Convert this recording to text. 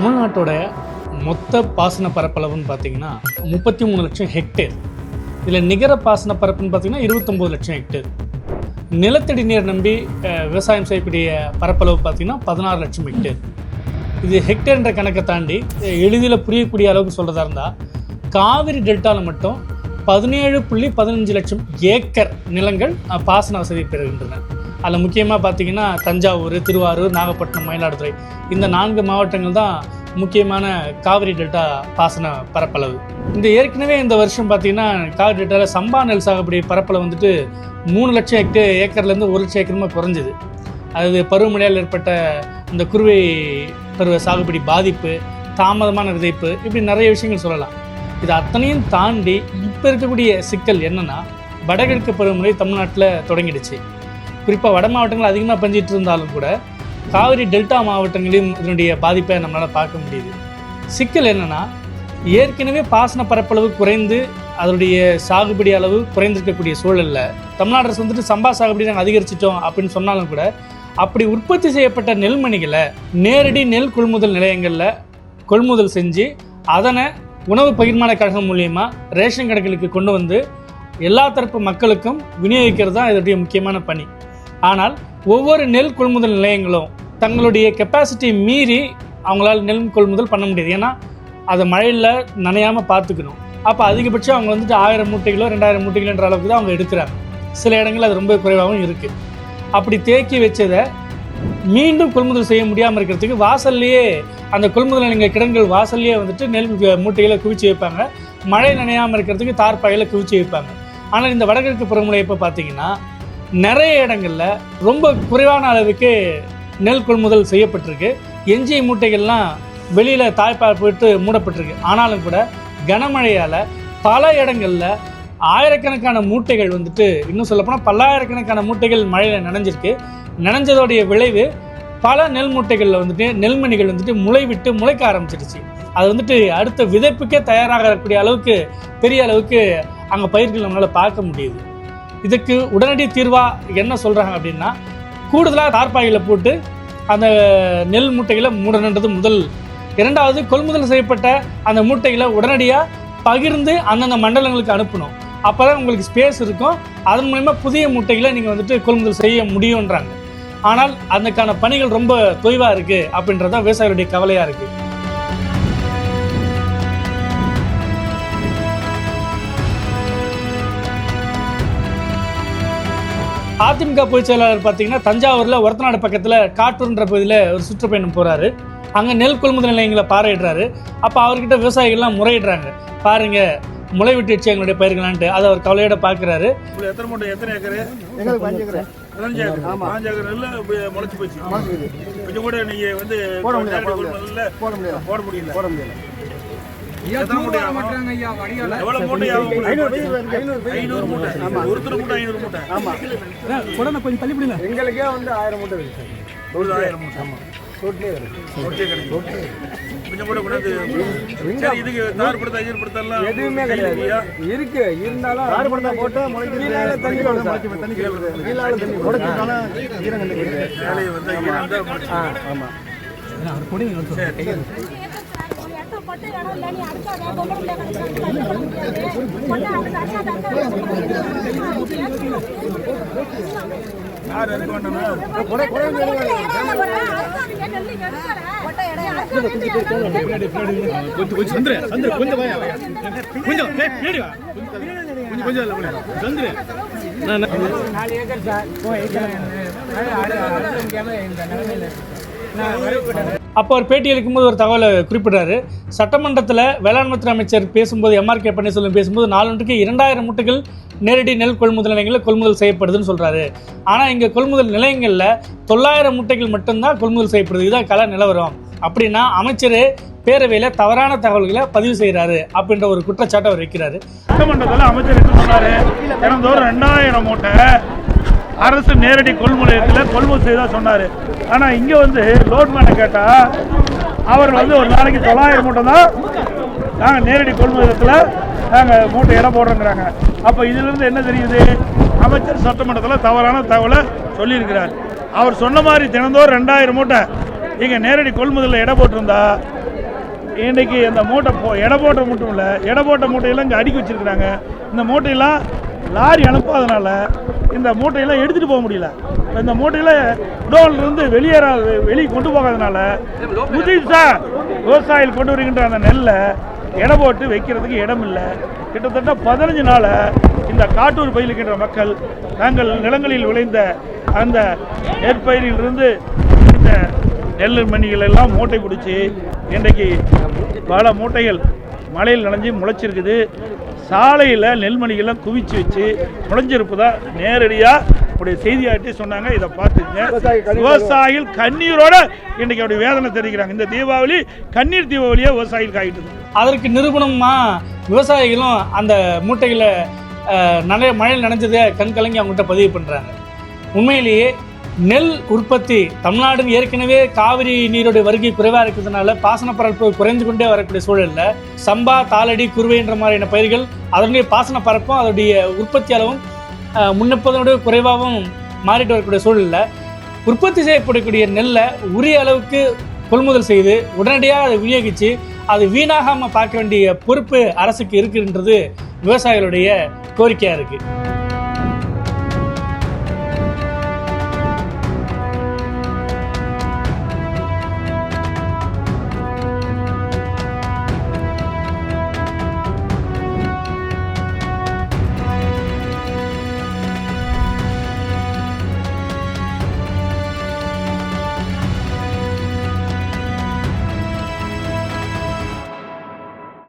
தமிழ்நாட்டோட மொத்த பாசன பரப்பளவுன்னு பார்த்தீங்கன்னா முப்பத்தி மூணு லட்சம் ஹெக்டேர் இதில் நிகர பாசன பரப்புன்னு பார்த்தீங்கன்னா இருபத்தொம்போது லட்சம் ஹெக்டேர் நிலத்தடி நீர் நம்பி விவசாயம் செய்யக்கூடிய பரப்பளவு பார்த்தீங்கன்னா பதினாறு லட்சம் ஹெக்டேர் இது ஹெக்டேர்ன்ற கணக்கை தாண்டி எளிதில் புரியக்கூடிய அளவுக்கு சொல்கிறதா இருந்தால் காவிரி டெல்டாவில் மட்டும் பதினேழு புள்ளி பதினஞ்சு லட்சம் ஏக்கர் நிலங்கள் பாசன வசதி பெறுகின்றன. அதில் முக்கியமாக பார்த்திங்கன்னா தஞ்சாவூர் திருவாரூர் நாகப்பட்டினம் மயிலாடுதுறை. இந்த நான்கு மாவட்டங்கள் தான் முக்கியமான காவிரி டெல்டா பாசன பரப்பளவு. இந்த ஏற்கனவே இந்த வருஷம் பார்த்தீங்கன்னா காவிரி டெல்டாவில் சம்பா நெல் சாகுபடி பரப்பளவு வந்துட்டு மூணு லட்சம் ஹெக்டேர் ஏக்கர்லேருந்து ஒரு லட்சம் ஏக்கரமாக குறைஞ்சிது. அது பருவமழையால் ஏற்பட்ட இந்த குருவை பருவ சாகுபடி பாதிப்பு தாமதமான விதைப்பு இப்படி நிறைய விஷயங்கள் சொல்லலாம். இது அத்தனையும் தாண்டி இப்போ இருக்கக்கூடிய சிக்கல் என்னென்னா வடகிழக்கு பருவமழை தமிழ்நாட்டில் தொடங்கிடுச்சு. குறிப்பாக வட மாவட்டங்கள் அதிகமாக பெஞ்சிட்டு இருந்தாலும் கூட காவிரி டெல்டா மாவட்டங்களையும் இதனுடைய பாதிப்பை நம்மளால் பார்க்க முடியுது. சிக்கல் என்னென்னா ஏற்கனவே பாசன பரப்பளவு குறைந்து அதனுடைய சாகுபடி அளவு குறைந்திருக்கக்கூடிய சூழலில் தமிழ்நாடு அரசு வந்துட்டு சம்பா சாகுபடி நாங்கள் அதிகரிச்சிட்டோம் அப்படின்னு சொன்னாலும் கூட அப்படி உற்பத்தி செய்யப்பட்ட நெல்மணிகளை நேரடி நெல் கொள்முதல் நிலையங்களில் கொள்முதல் செஞ்சு அதனை உணவு பகிர்மான கழகம் மூலயமா ரேஷன் கடைகளுக்கு கொண்டு வந்து எல்லா தரப்பு மக்களுக்கும் விநியோகிக்கிறது தான் இதனுடைய முக்கியமான பணி. ஆனால் ஒவ்வொரு நெல் கொள்முதல் நிலையங்களும் தங்களுடைய கெப்பாசிட்டி மீறி அவங்களால நெல் கொள்முதல் பண்ண முடியாது. ஏன்னா அதை மழையில் நனையாமல் பார்த்துக்கணும். அப்போ அதிகபட்சம் அவங்க வந்துட்டு ஆயிரம் மூட்டைகளோ ரெண்டாயிரம் மூட்டைகளோன்ற அளவுக்கு தான் அவங்க எடுக்கிறாங்க. சில இடங்கள் அது ரொம்ப குறைவாகவும் இருக்குது அப்படி தேக்கி வச்சதை மீண்டும் கொள்முதல் செய்ய முடியாமல் இருக்கிறதுக்கு வாசல்லையே அந்த கொள்முதல் நிலையங்கள் கிடங்குகள் வாசல்லையே வந்துட்டு நெல் மூட்டைகளை குவிச்சு வைப்பாங்க. மழை நனையாமல் இருக்கிறதுக்கு தார்பாயில் குவிச்சு வைப்பாங்க. ஆனால் இந்த வடகிழக்கு புறமுறை இப்போ பார்த்தீங்கன்னா நிறைய இடங்களில் ரொம்ப குறைவான அளவுக்கு நெல் கொள்முதல் செய்யப்பட்டிருக்கு. எஞ்சிய மூட்டைகள்லாம் வெளியில் தாய்ப்பால் போயிட்டு மூடப்பட்டிருக்கு. ஆனாலும் கூட கனமழையால் பல இடங்களில் ஆயிரக்கணக்கான மூட்டைகள் வந்துட்டு இன்னும் சொல்லப்போனால் பல்லாயிரக்கணக்கான மூட்டைகள் மழையில் நனைஞ்சிருக்கு. நனைஞ்சதோடைய விளைவு பல நெல் மூட்டைகளில் வந்துட்டு நெல்மணிகள் வந்துட்டு முளை விட்டு முளைக்க ஆரம்பிச்சிருச்சு அது வந்துட்டு அடுத்த விதைப்புக்கே தயாராகக்கூடிய அளவுக்கு பெரிய அளவுக்கு அங்கே பயிர்கள் நம்மளால் பார்க்க முடியுது. இதுக்கு உடனடி தீர்வாக என்ன சொல்கிறாங்க அப்படின்னா கூடுதலாக தார்பாயில் போட்டு அந்த நெல் மூட்டைகளை மூடணுன்றது முதல். இரண்டாவது கொள்முதல் செய்யப்பட்ட அந்த மூட்டைகளை உடனடியாக பகிர்ந்து அந்தந்த மண்டலங்களுக்கு அனுப்பணும். அப்போ தான் உங்களுக்கு ஸ்பேஸ் இருக்கும். அதன் மூலிமா புதிய மூட்டைகளை நீங்கள் வந்துட்டு கொள்முதல் செய்ய முடியுன்றாங்க ஆனால் அதுக்கான பணிகள் ரொம்ப தொய்வாக இருக்குது அப்படின்றது தான் விவசாயிகளுடைய கவலையாக இருக்குது அதிமுக பொதுச் செயலாளர் பார்த்தீங்கன்னா தஞ்சாவூரில் ஒரத்தநாடு பக்கத்தில் காட்டூர்ன்ற பகுதியில் ஒரு சுற்றுப்பயணம் போகிறாரு அங்கே நெல் கொள்முதல் நிலையங்களை பார்வையிடுறாரு. அப்போ அவர்கிட்ட விவசாயிகள்லாம் முறையிடுறாங்க. பாருங்க முளை விட்டுச்சு எங்களுடைய பயிர்களான்ட்டு. அதை அவர் கவலையோட பார்க்குறாரு. எத்தனை மூட்டை எத்தனை ஏக்கர்? பதினஞ்சு ஏக்கர். நெல் முளைச்சு போச்சு. கொஞ்சம் கூட நீங்க வந்து போட நேரடி போட முடியாது போட முடியல. போட முடியாது எத்தனை மூட்டை ஆகும்? எவ்வளவு மூட்டை ஆகும் உங்களுக்கு? ஐநூறு பீஸ் வருது. ஐநூறு ஐநூறு மூட்டை. ஒருத்தர் மூட்டை ஐநூறு மூட்டை. ஆமா. எங்களுக்கே வந்து ஆயிரம் மூட்டை இருக்கு ஒரு ஆயிரம் மூட்டை. ஓகே கிடைக்கும். கொஞ்சம் கூட இதுக்கு தார் படுத்த ஐயர் படுத்தலாம் எதுவுமே கிடையாது. இருக்கு. இருந்தாலும் ஆறு படத்தை போட்டு முளைக்கீழால தண்ணி தண்ணி தண்ணி முளைச்சிட்டாலும் ஈரங்கண்டு இருந்தா பொட்டை இடம் இல்லை நீ அடுத்த பொம்பளை பிள்ளை கிடைச்சாங்க பொட்டை அடுத்த கொடை கொஞ்சம் சந்திர அப்போ அவர் பேட்டி அளிக்கும்போது ஒரு தகவலை குறிப்பிடுறாரு. சட்டமன்றத்தில் வேளாண்மைத்துறை அமைச்சர் பேசும்போது எம்ஆர்கே பன்னீர்செல்வம் பேசும்போது நாலொன்றுக்கு இரண்டாயிரம் மூட்டைகள் நேரடி நெல் கொள்முதல் நிலையங்களில் கொள்முதல் செய்யப்படுதுன்னு சொல்கிறாரு ஆனால் இங்கே கொள்முதல் நிலையங்களில் தொள்ளாயிரம் மூட்டைகள் மட்டும்தான் கொள்முதல் செய்யப்படுது. இதுதான் கல நிலவரம். அப்படின்னா அமைச்சர் பேரவையில் தவறான தகவல்களை பதிவு செய்கிறாரு அப்படின்ற ஒரு குற்றச்சாட்டை அவர் வைக்கிறாரு. சட்டமன்றத்தில் அமைச்சர் என்ன சொன்னார்? ரெண்டாயிரம் மூட்டை அரசு நேரடி கொள்முதலத்தில் கொள்முதல் செய்தா சொன்னார். ஆனால் இங்கே வந்து லோட்மேனை கேட்டால் அவர் வந்து ஒரு நாளைக்கு தொள்ளாயிரம் மூட்டை தான் நாங்கள் நேரடி கொள்முதலத்தில் நாங்கள் மூட்டை இடம் போடுறோங்கிறாங்க. அப்போ இதிலிருந்து என்ன தெரியுது? அமைச்சர் சட்டமன்றத்தில் தவறான தகவலை சொல்லியிருக்கிறார். அவர் சொன்ன மாதிரி தினந்தோறும் ரெண்டாயிரம் மூட்டை இங்கே நேரடி கொள்முதலில் இடம் போட்டிருந்தா இன்றைக்கி அந்த மூட்டை போ எடை போட்ட மூட்டும் இல்லை எடை போட்ட மூட்டையெல்லாம் இங்கே அடுக்கி வச்சிருக்கிறாங்க. இந்த மூட்டையெல்லாம் லாரி அனுப்பாதனால இந்த மூட்டையெல்லாம் எடுத்துகிட்டு போக முடியல. இந்த மூட்டையில் குடோன்ல இருந்து வெளியேற வெளியே கொண்டு போகாதனால புதுசாக விவசாயிகள் கொண்டு வருகின்ற அந்த நெல்லை எடை போட்டு வைக்கிறதுக்கு இடம் இல்லை. கிட்டத்தட்ட பதினஞ்சு நாளை இந்த காட்டூர் பகுதியில் மக்கள் தங்கள் நிலங்களில் விளைந்த அந்த நெற்பயிரிலிருந்து இந்த நெல் மணிகள் எல்லாம் மூட்டை பிடிச்சி இன்றைக்கு பல மூட்டைகள் மழையில் நனைஞ்சு முளைச்சிருக்குது. சாலையில் நெல்மணிகள்லாம் குவிச்சு வச்சு முளைஞ்சிருப்பதா நேரடியாக உடைய செய்தியாட்டி சொன்னாங்க. இதை பார்த்துங்க விவசாயிகள் கண்ணீரோட இன்றைக்கி அவருடைய வேதனை தெரிவிக்கிறாங்க. இந்த தீபாவளி கண்ணீர் தீபாவளியாக விவசாயிகள் காயிட்டுது அதற்கு நிரூபணமா விவசாயிகளும் அந்த மூட்டைகளை நனைய மழையில் நனைஞ்சதை கண் கலங்கி அவங்ககிட்ட பதிவு பண்ணுறாங்க உண்மையிலேயே நெல் உற்பத்தி தமிழ்நாடு ஏற்கனவே காவிரி நீரோட வருகை குறைவாக இருக்கிறதுனால பாசன பரப்பு குறைந்து கொண்டே வரக்கூடிய சூழலில் சம்பா தாளடி குருவைன்ற மாதிரியான பயிர்கள் அதனுடைய பாசன பரப்பும் அதனுடைய உற்பத்தி அளவும் முன்னெப்பதோடு குறைவாகவும் மாறிட்டு வரக்கூடிய சூழலில் உற்பத்தி செய்யப்படக்கூடிய நெல்லை உரிய அளவுக்கு கொள்முதல் செய்து உடனடியாக அதை விநியோகித்து அது வீணாகாமல் பார்க்க வேண்டிய பொறுப்பு அரசுக்கு இருக்குன்றது விவசாயிகளுடைய கோரிக்கையாக இருக்குது